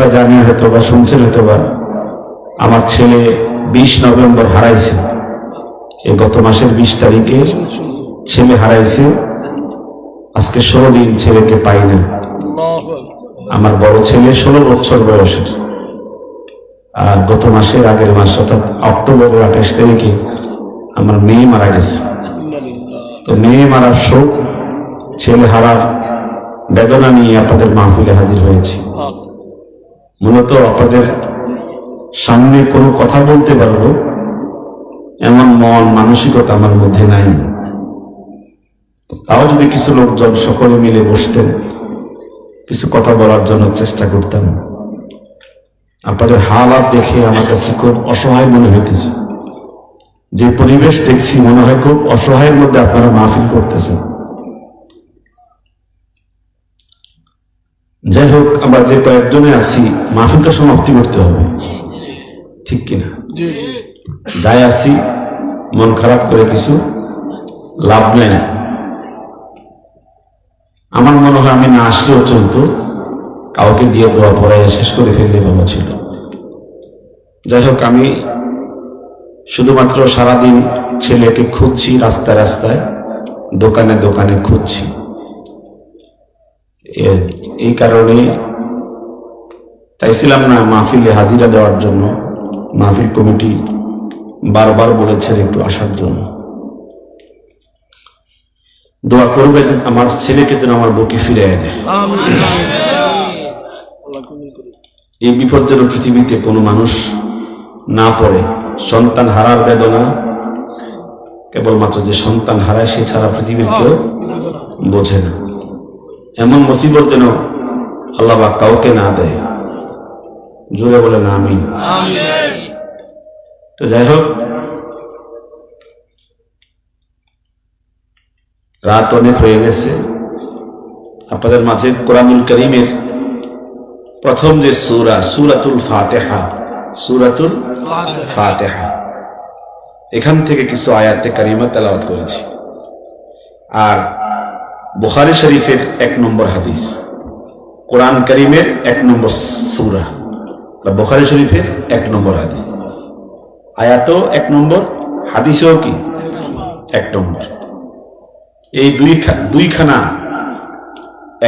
আপনারা জানেন হয়তো বা শুনছেন হয়তো বা আমার ছেলে বিশ নভেম্বর হারাইছে। এই গত মাসের বিশ তারিখে ছেলে হারাইছে। আজকে ষোলো দিন ছেলেকে পাই না। আমার বড় ছেলে ষোলো বছর বয়সের। আর গত মাসের আগের মাস, অর্থাৎ অক্টোবরের আঠাশ তারিখে আমার মেয়ে মারা গেছে। তো মেয়ে মারার শোক, ছেলে হারার বেদনা নিয়ে আপনাদের মাহফিলে হাজির হয়েছি। মূলত আপনাদের সামনে কোনো কথা বলতে পারব, এমন মন মানসিকতা আমার মধ্যে নাই। তাও যদি কিছু লোকজন সকলে মিলে বসতেন, কিছু কথা বলার জন্য চেষ্টা করতাম। আপনাদের হালাত দেখে আমার কাছে খুব অসহায় মনে হইতেছে। যে পরিবেশ দেখছি মনে হয় খুব অসহায়ের মধ্যে আপনারা মাহফিল করতেছেন। যাই হোক আমরা যে কয়েকজনে আছি মাহফিল তো সমাপ্তি করতে হবে। ঠিক কিনা? যাই আছি মন খারাপ করে কিছু লাভ নেই আমার মনে হয় আমি না আসলেও চলতো কাউকে দিয়ে দোয়া পড়াই শেষ করে ফেললে ভালো ছিল। যাই হোক আমি শুধুমাত্র সারাদিন ছেলেকে খুঁজছি রাস্তায় রাস্তায় দোকানে দোকানে খুঁজছি। এই কারণে চাইছিলাম না মাহফিলে হাজিরা দেওয়ার জন্য। মাহফিল কমিটি বারবার বলেছেন একটু আসার জন্য। দোয়া করবেন, আমার ছেলেকে যেন আমার বুকে ফিরে দেয়। এই বিপদ যেন পৃথিবীতে কোনো মানুষ না পড়ে। সন্তান হারার বেদনা, কেবলমাত্র যে সন্তান হারায় সে ছাড়া পৃথিবীর কেউ বোঝে না। এমন মুসিবত যেন আল্লাহ বা কাউকে না দেয়। জোরে বলে না আমি তো যাই হোক রাত অনেক হয়ে গেছে। আপনাদের মাঝে কোরআনুল করিমের প্রথম যে সুরা সুরাতুল ফাতেহা সুরাতুল ফাতেহা। এখান থেকে কিছু আয়াতে কারিমা তেলাওয়াত করেছি। আর বুখারি শরীফের এক নম্বর হাদিস, কোরআন করিমের এক নম্বর সুরা বুখারি শরীফের এক নম্বর হাদিস। আয়াতও এক নম্বর, হাদিসও কি? এক নম্বর। এই দুই দুইখানা,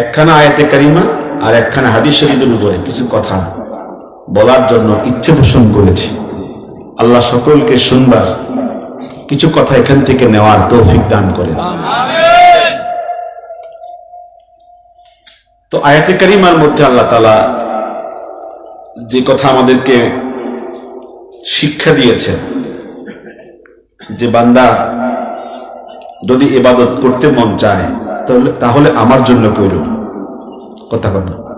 একখানা আয়াতে কারিমা আর একখানা হাদিস শরীফের উপরে কিছু কথা বলার জন্য ইচ্ছে পোষণ করেছি। আল্লাহ সকলকে শুনবার কিছু কথা এখান থেকে নেওয়ার তৌফিক দান করেন। তো আয়াতে কারিমার মধ্যে আল্লাহ তালা যে কথা আমাদেরকে শিক্ষা দিয়েছেন যে বান্দা যদি ইবাদত করতে মন চায় তাহলে তাহলে আমার জন্য কইর কথা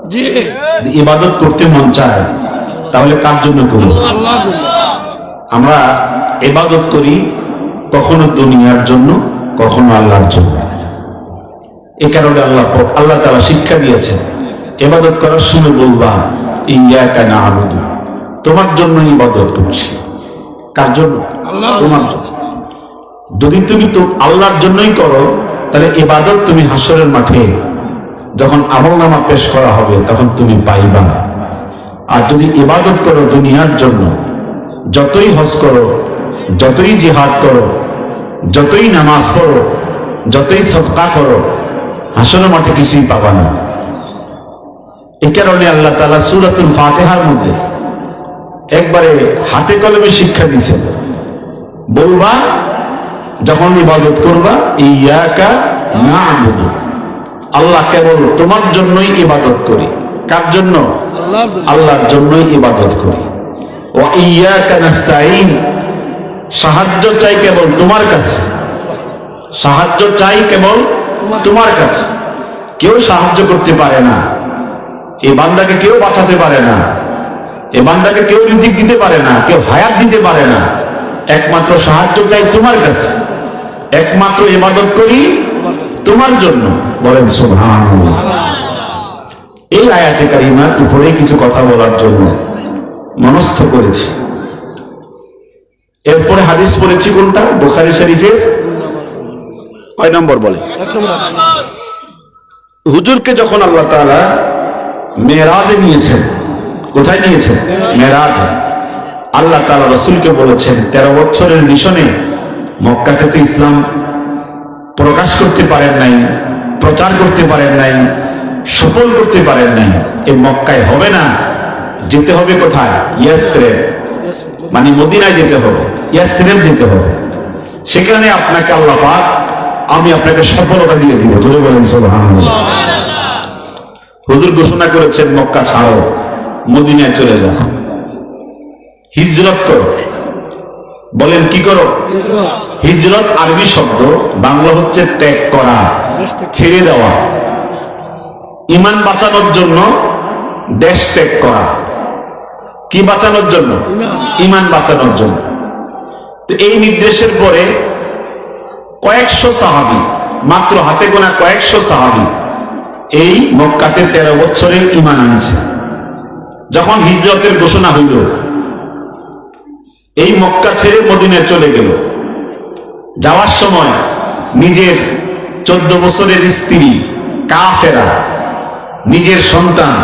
যদি ইবাদত করতে মন চায় তাহলে কার জন্য করব আমরা এবাদত করি কখনো দুনিয়ার জন্য কখনো আল্লাহর জন্য। এ কারণে আল্লাহ আল্লাহ তাআলা শিক্ষা দিয়েছেন এবাদত করার সময় বলবা ইয়াকা না'বুদু তোমার জন্য ইবাদত করছি। কার জন্য। তোমার জন্য। যদি তুমি তো আল্লাহর জন্যই করো তাহলে ইবাদত তুমি হাসরের মাঠে যখন আমল নামা পেশ করা হবে তখন তুমি পাইবা। আর যদি ইবাদত করো দুনিয়ার জন্য যতই হজ করো যতই জিহাদ করো যতই নামাজ পড়ো যতই সৎকা করো হাসনের মাঠে কিছুই পাবা না। এ কারণে আল্লাহ তালা সুরাতুল ফাতেহার মধ্যে একবারে হাতে কলমে শিক্ষা দিয়েছেন। বলবা, যখন ইবাদত করবা ইয়াকা না আল্লাহ কেবল তোমার জন্যই ইবাদত করি। কার জন্য? আল্লাহর জন্যই ইবাদত করি। ও ইয়াকা নাস্তাইন সাহায্য চাই কেবল তোমার কাছে। সাহায্য চাই কেবল তোমার কাছে। কেউ সাহায্য করতে পারে না। এ বান্দাকে কেউ বাঁচাতে পারে না। এ বান্দাকে কেউ রিজিক দিতে পারে না। কেউ হায়াত দিতে পারে না। একমাত্র সাহায্য চাই তোমার কাছে। একমাত্র ইবাদত করি তোমার জন্য। বলেন, সুবহানাল্লাহ। এই আয়াতে কারিমার উপরে কিছু কথা বলার জন্য মনস্থ করেছি। এরপরে হাদিস পড়েছি কোনটা? বোখারি শরীফের কয় নম্বর বলে? হুজুরকে যখন আল্লাহ তাআলা মেয়েরাজে নিয়েছেন, কোথায় নিয়েছেন? মেরাজ। আল্লাহ তালা রসুলকে বলেছেন, তেরো বছরের মিশনে মক্কাতে তো ইসলাম প্রকাশ করতে পারেন নাই, প্রচার করতে পারেন নাই, সফল করতে পারেন নাই। এ মক্কায় হবে না, যেতে হবে কোথায়? ইয়াসরেব। মানে মদিনায় যেতে হবে, ইয়াসরেব যেতে হবে। সেখানে আপনাকে আল্লাহ পাক আমি আপনাকে সফলতা দিয়ে দিব। ধরে বলেন হুজুর ঘোষণা করেছেন মক্কা ছাড়ো মদিনায় চলে যাও। হিজরত করো। বলেন কি করো? হিজরত আরবি শব্দ বাংলা হচ্ছে ত্যাগ করা ছেড়ে দেওয়া। ইমান বাঁচানোর জন্য দেশ ত্যাগ করা। কি বাঁচানোর জন্য? ইমান বাঁচানোর জন্য। তো এই নির্দেশের পরে কয়েকশো সাহাবি, মাত্র হাতে গোনা কয়েকশো সাহাবি এই মক্কাতে তেরো বছরে ইমান আনছে। যখন হিজরতের ঘোষণা হইল, এই মক্কা ছেড়ে মদিনায় চলে গেল। যাওয়ার সময় নিজের চোদ্দ বছরের স্ত্রী কাফেরা, নিজের সন্তান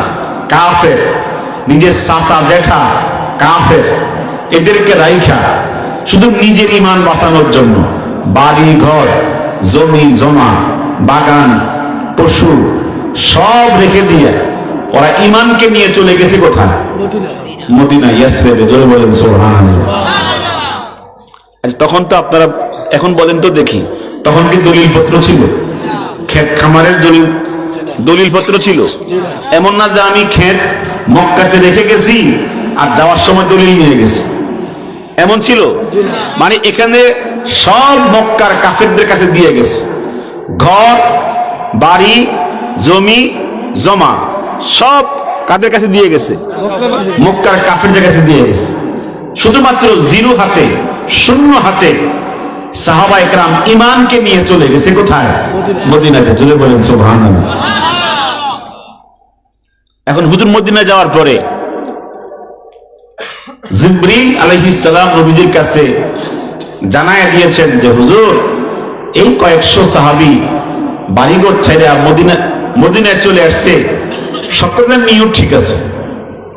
কাফের, নিজের সাসা জেঠা কাফের, এদেরকে রাইখা শুধু নিজের ইমান বাঁচানোর জন্য। বাড়ি ঘর জমি, জমা, বাগান, পশু, সব রেখে দিয়ে ওরা ইমানকে নিয়ে চলে গেছে কোথায়? সুবহানাল্লাহ। তখন তো আপনারা, এখন বলেন তো দেখি, তখন কি দলিল পত্র ছিল? ক্ষেত খামারের দলিল দলিল পত্র ছিল? এমন না যে আমি ক্ষেত মক্কাতে রেখে গেছি আর যাওয়ার সময় দলিল নিয়ে গেছি। এমন ছিল? মানে এখানে সব মক্কার কাফেরদের কাছে দিয়ে গেছে। ঘর, বাড়ি, জমি, জমা, সব কাদের কাছে দিয়ে গেছে? মক্কার কাফেরদের কাছে দিয়ে গেছে। শুধুমাত্র জিরো হাতে, শূন্য হাতে সাহাবা একরাম ইমানকে নিয়ে চলে গেছে কোথায়? মদিনাতে। চলে বলেন সোভান এখন হুজুর মদিনা যাওয়ার পরে জিব্রিল আলাইহিস সালাম নবীজির কাছে জানায় দিয়েছেন যে, হুজুর, এই কয়েকশো সাহাবি বাড়িঘর ছেড়ে মদিনা, মদিনায় চলে আসছে। সকলের নিয়ত ঠিক আছে।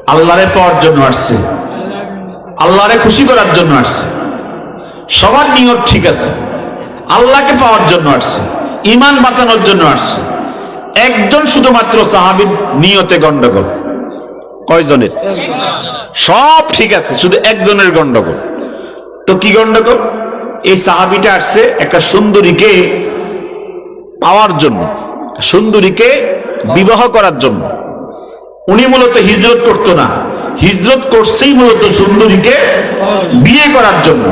আল্লাহরে পাওয়ার জন্য আসছে। আল্লাহরে খুশি করার জন্য আসছে। সবার নিয়ত ঠিক আছে। আল্লাহকে পাওয়ার জন্য আসছে। ইমান বাঁচানোর জন্য আসছে। একজন শুধুমাত্র সাহাবির নিয়তে গন্ডগোল কয়জনের? সব ঠিক আছে, শুধু একজনের গন্ডগোল। তো কি গন্ডগোল? এই সাহাবিটা আসছে একটা সুন্দরীকে পাওয়ার জন্য সুন্দরীকে বিবাহ করার জন্য। উনি মূলত হিজরত করতো না। হিজরত করছেই মূলত সুন্দরীকে বিয়ে করার জন্য।